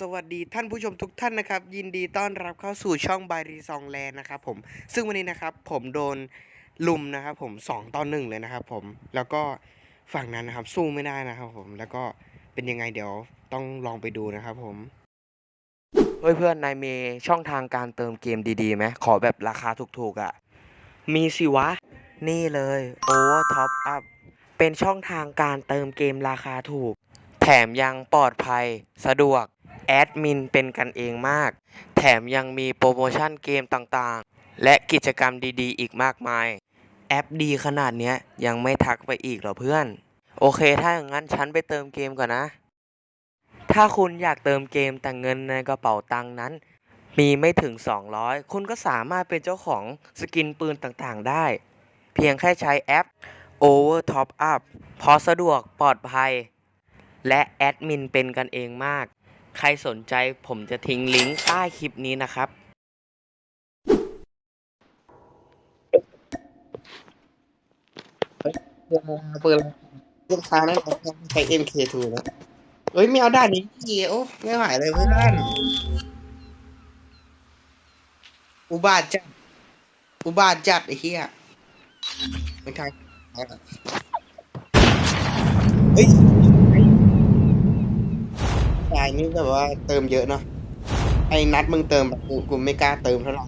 สวัสดีท่านผู้ชมทุกท่านนะครับ ยินดีต้อนรับเข้าสู่ช่องบายรีซองแลนนะครับผมซึ่งวันนี้นะครับผมโดนลุมนะครับผมสองต่อหนึ่งเลยนะครับผมแล้วก็ฝั่งนั้นนะครับสู้ไม่ได้นะครับผมแล้วก็เป็นยังไงเดี๋ยวต้องลองไปดูนะครับผมเฮ้ยเพื่อนนายเมีช่องทางการเติมเกมดีๆไหมขอแบบราคาถูกๆอะ่ะมีสิวะ นี่เลย Over Top Up เป็นช่องทางการเติมเกมราคาถูก แถมยังปลอดภัย สะดวก แอดมินเป็นกันเองมาก แถมยังมีโปรโมชั่นเกมต่างๆ และกิจกรรมดีๆ อีกมากมาย แอปดีขนาดเนี้ยยังไม่ทักไปอีกหรอเพื่อน โอเคถ้าอย่างนั้นฉันไปเติมเกมก่อนนะ ถ้าคุณอยากเติมเกมแต่เงินในกระเป๋าตังค์นั้น มีไม่ถึง 200 คุณก็สามารถเป็นเจ้าของสกินปืนต่างๆ ได้ เพียงแค่ใช้แอป Over Top Up พราะสะดวกปลอดภัย และแอดมินเป็นกันเองมาก ใครสนใจผมจะทิ้งลิงก์ใต้คลิปนี้นะครับ เปิดลูกค้าแล้วใช้ MK2 แล้วเอ้ยไม่เอาด้านนี้พี่โอ้ไม่ไหวเลยเพื่อนอุบาทจัด อุบาทจัดไอ้เหี้ยไม่ทันเฮ้ยายนี่แบบว่าเติมเยอะเนาะไอ้นัดมึงเติมแบบกูกูไม่กล้าเติมเท่าไหร่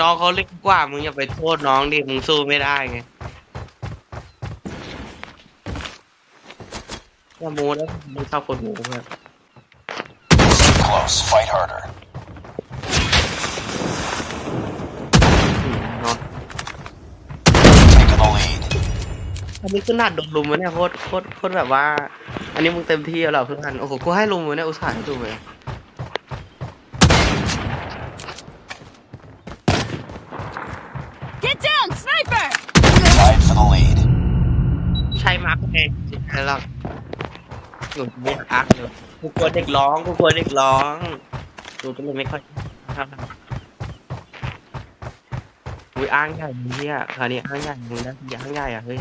น้องเขาเล็กกว่ามึงอย่าไปโทษน้องดิมึงสู้ไม่ได้ไงอย่าโม้แล้วมึงชอบคนโม้เพื่อน Too close. Fight harder. เนาะ Taking the lead. อันนี้คือหนัดโดนลุมวะเนี่ยโคตรโคตรโคตรแบบว่า อันนี้มึงเต็มที่แล้วเหรอเพื่อนโอ้โหกูให้ลุมวะเนี่ยอุตส่าห์ให้ลุมเลย ช่มาร์กไงใช่หรอกหนูไม่พักหนูกูกลัวเด็กร้องกูกลัวเด็กร้องหนูก็เลยไม่ค่อยทำอุ้ยอ้างใหญ่เนี่ยคราวนี้อ้างใหญ่มึงนะอย่าอ้างใหญ่อะเฮ้ย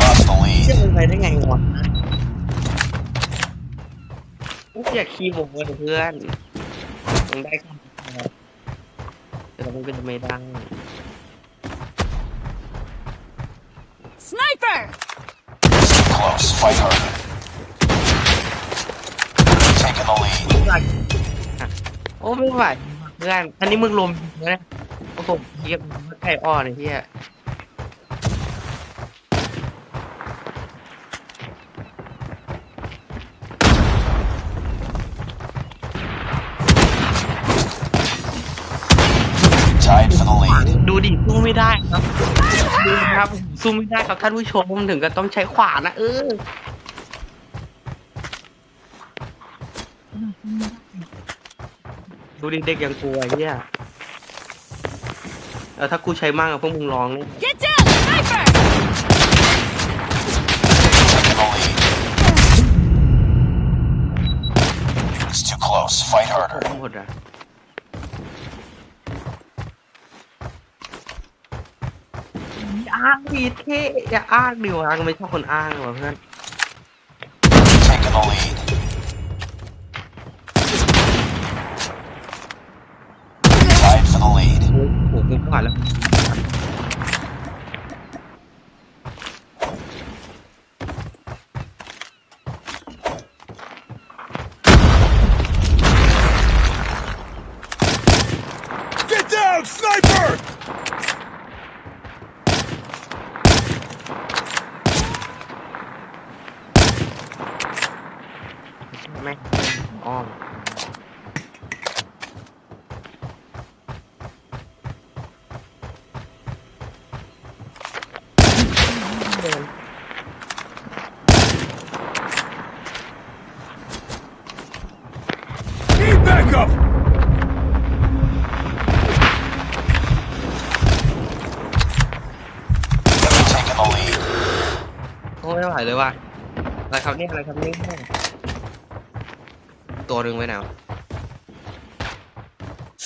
Lost the เชื่อ lead. มันไปได้ไงวะ อยากขี้โมงเลยเพื่อนมึงได้แค่นี้แต่เราก็จะไม่ได้ Sniper! Too close. Fight harder. Taking the lead. โอ้ไม่ไหวเพื่อน อันนี้มึงลมเนี่ยโอ้โหเยียบไก่อ่อนไอ้เหี้ย Tied for the lead. ดูดิสู้ไม่ได้ครับดูครับสู้ไม่ได้ครับท่านผู้ชมถึงก็ต้องใช้ขวานนะเออดูดิเด็กยังกลัวไอ้เหี้ยเออถ้ากูใช้มั่งอะพวกมึงร้องนี่ Get down, sniper! Taking the lead. It's too close. Fight harder. หมดอะ อย่าอ้างดีเท่อย่าอ้างดิวะไม่ชอบคนอ้างว่ะเพื่อน Taking the lead. Tied for the lead. โอ้โหกูผ่านแล้ว Get down, sniper! อ้อม Need backup! Taking the lead. โอ้ไม่ไหวเลยว่ะอะไรครับเนี่ยอะไรครับเนี่ยตัวหนึ่งไว้ไหนวะ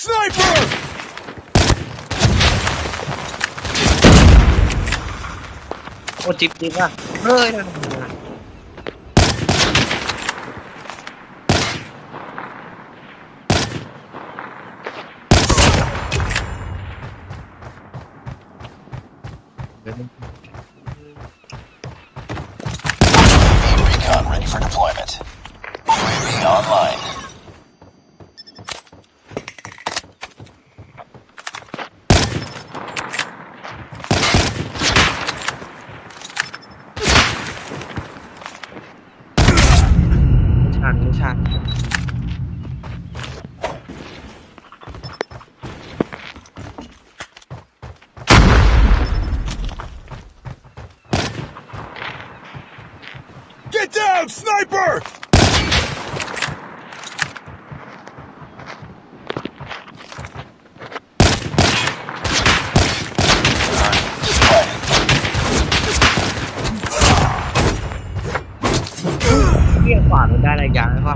Sniper! โอ้จิบจิบอะเฮ้ยนั่นน่ะเดี๋ยว UAV recon ready for deployment. UAV online. ไม่ชันไม่ชัน Get down, sniper! Spotted. เที่ยงขวามันได้ระยะใช่ปะ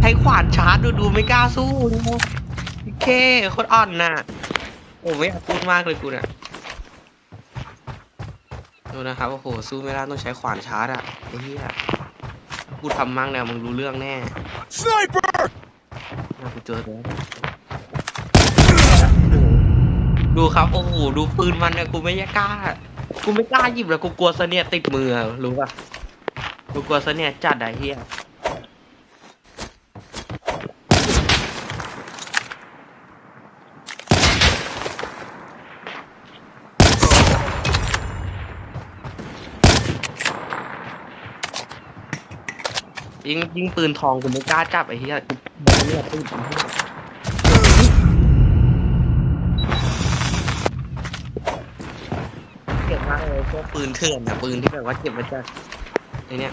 ใช้ขวานชาร์จดูดูไม่กล้าสู้เลย โอเคโคตรอ่อนน่ะโอ้ไม่อยากพูดมากเลยกูเนี่ยดูนะครับโอ้โหสู้ไม่ได้ต้องใช้ขวานชาร์จอะไอ้เหี้ยพูดทำมั่งเนี่ยมึงรู้เรื่องแน่ Sniper! น่ากูเจอแล้วดูครับโอ้โหดูปืนมันเนี่ยกูไม่กล้า กูไม่กล้าหยิบเลยกูกลัวเสนียดติดมืออะรู้ป่ะกูกลัวเสนียดจัดอะเฮีย ยิงยิงปืนทองกูไม่กล้าจับไอ้เฮียกูกลัวเสนียดติดไอ้เหี้ยเก็บมากเลยพวกปืนเถื่อนอะปืนที่แบบว่าเก็บมาจากไอเนี้ย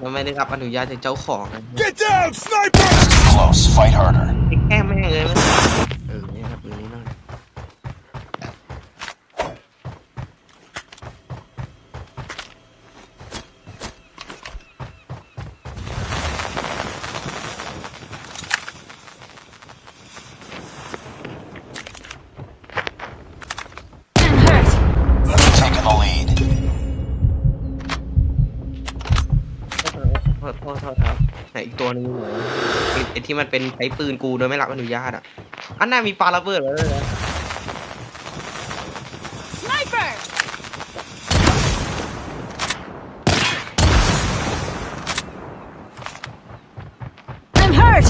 มันไม่ได้รับอนุญาตจากเจ้าของนะ Get down, sniper! Too close. Fight harder. ไอ้แค่แม่งเลยมัน ตัวนึงอยู่ไหนไอ้ไอ้ที่มันเป็นใช้ปืนกูโดยไม่รับอนุญาตอะ อันน่ามีปลาระเบิดแล้วเลยนะ Sniper! I'm hurt.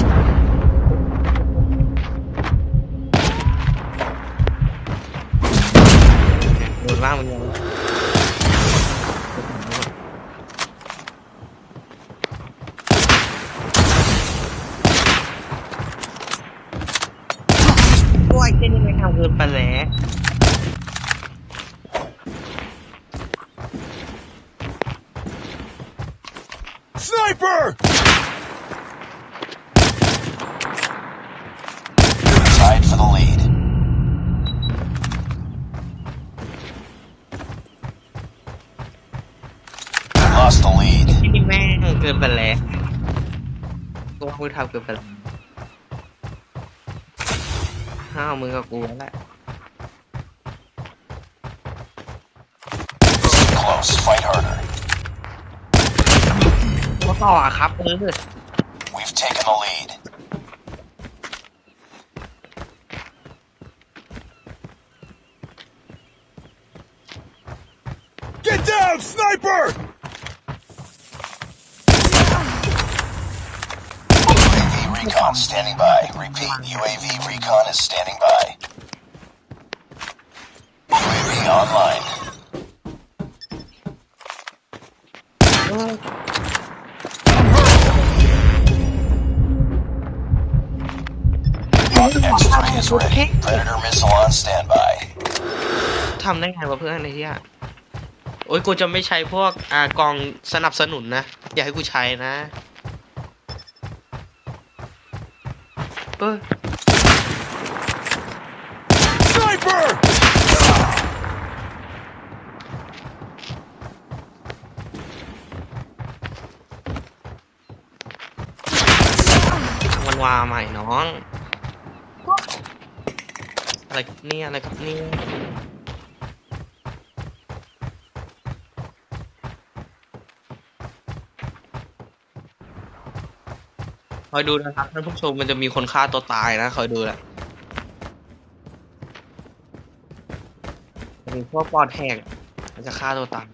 โดนล่างมันยังโอ้ยเจนี่ไม่ทำเกิ นไปแล้ว Sniper! Tied for the lead. Lost the lead. ที่นี่แม่งเกินไปแล้วตัวมึงทำเกินไปแล้ว ห้าวมึงกับกูแล้วแหละ Too close. Fight harder. ตัวต่ออะครับเออ We've taken the lead. Get down, sniper! Recon standing by. Repeat, UAV recon is standing by. UAV online. เออ X3 is ready. Predator missile on standby. ทำได้ไงวะเพื่อนไอ้เหี้ยโอ้ยกูจะไม่ใช้พวกอ่ากองสนับสนุนนะ อย่าให้กูใช้นะ เออวันวาใหม่น้อง อะไรครับเนี่ยอะไรครับเนี่ย คอยดูนะครับท่านผู้ชมมันจะมีคนฆ่าตัวตายนะคอยดูแหละมีพวกปอดแหกมันจะฆ่าตัวตาย